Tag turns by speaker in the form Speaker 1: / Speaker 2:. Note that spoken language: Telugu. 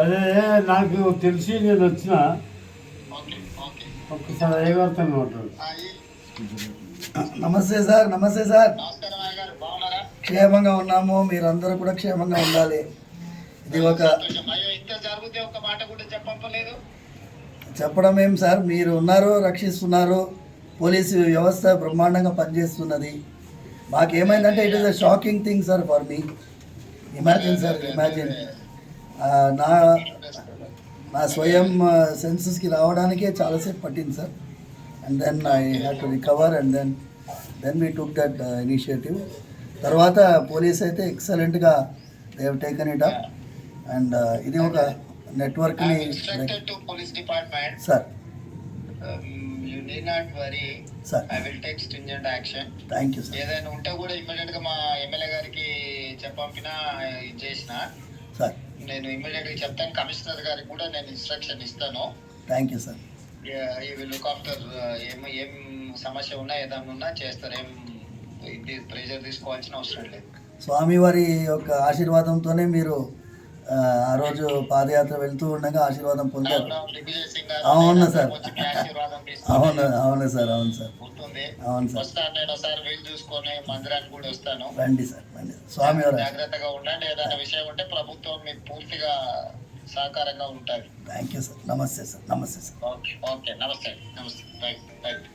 Speaker 1: అదే నాకు తెలిసి నేను వచ్చిన ఒక్కసారి అయ్యగారితో మాట్లాడు.
Speaker 2: నమస్తే సార్ నమస్తే సార్.
Speaker 3: నమస్కారం అయ్యగారు బాగున్నారా?
Speaker 2: క్షేమంగా ఉన్నాము మీరందరూ కూడా క్షేమంగా ఉండాలి. ఇది ఒక
Speaker 3: సంతోషం. అయ్యో ఇంత జరిగితే ఒక మాట కూడా చెప్పలేదు
Speaker 2: చెప్పడం ఏం సార్ మీరు ఉన్నారు రక్షిస్తున్నారు. పోలీసు వ్యవస్థ బ్రహ్మాండంగా పనిచేస్తున్నది. మాకేమైందంటే it is a shocking thing sir for me imagine sir imagine నా నా స్వయం సెన్సెస్కి రావడానికే చాలాసేపు పట్టింది sir and then I have to recover and then then we took that initiative తర్వాత పోలీస్ అయితే ఎక్సలెంట్గా they have taken it up and ఇది ఒక నెట్వర్క్ని sir
Speaker 3: you need not worry
Speaker 2: sir
Speaker 3: I will take stringent action
Speaker 2: thank you sir
Speaker 3: ఏదైనా ఉంటే కూడా ఇమ్మీడియట్గా మా ఎమ్మెల్యే గారికి చెప్పంపిన ఇది చేసిన
Speaker 2: సార్
Speaker 3: నేను ఇమ్మీడియట్గా చెప్తాను. కమిషనర్ గారికి కూడా నేను ఇన్స్ట్రక్షన్ ఇస్తాను.
Speaker 2: Thank you sir
Speaker 3: we will look after ఏం ఏం సమస్య ఉన్నా ఏదైనా ఉన్నా చేస్తారు. ఏం ఇది ప్రెషర్ తీసుకోవాల్సిన అవసరం లేదు.
Speaker 2: స్వామివారి యొక్క ఆశీర్వాదంతోనే మీరు ఆ, రోజు పాదయాత్ర వెళ్తూ ఉండగా ఆశీర్వాదం పొందారు.
Speaker 3: అవును, దిగ్విజయ్ సింగ్ గారు
Speaker 2: అవును సార్. అవును అవును సార్ అవును సార్.
Speaker 3: గుర్తుంది.
Speaker 2: అవును సార్.
Speaker 3: వస్తాను నేను ఒకసారి వీలు చూసుకొని మందిరానికి కూడా వస్తాను.
Speaker 2: రండి సార్ రండి. స్వామివారి
Speaker 3: జాగ్రత్తగా ఉండండి. ఏదైనా విషయం ఉంటే ప్రభుత్వం మీకు పూర్తిగా సహకారంగా ఉంటుంది.
Speaker 2: Thank you sir. నమస్తే సార్ నమస్తే సార్.
Speaker 3: Okay okay. నమస్తే నమస్తే. Right right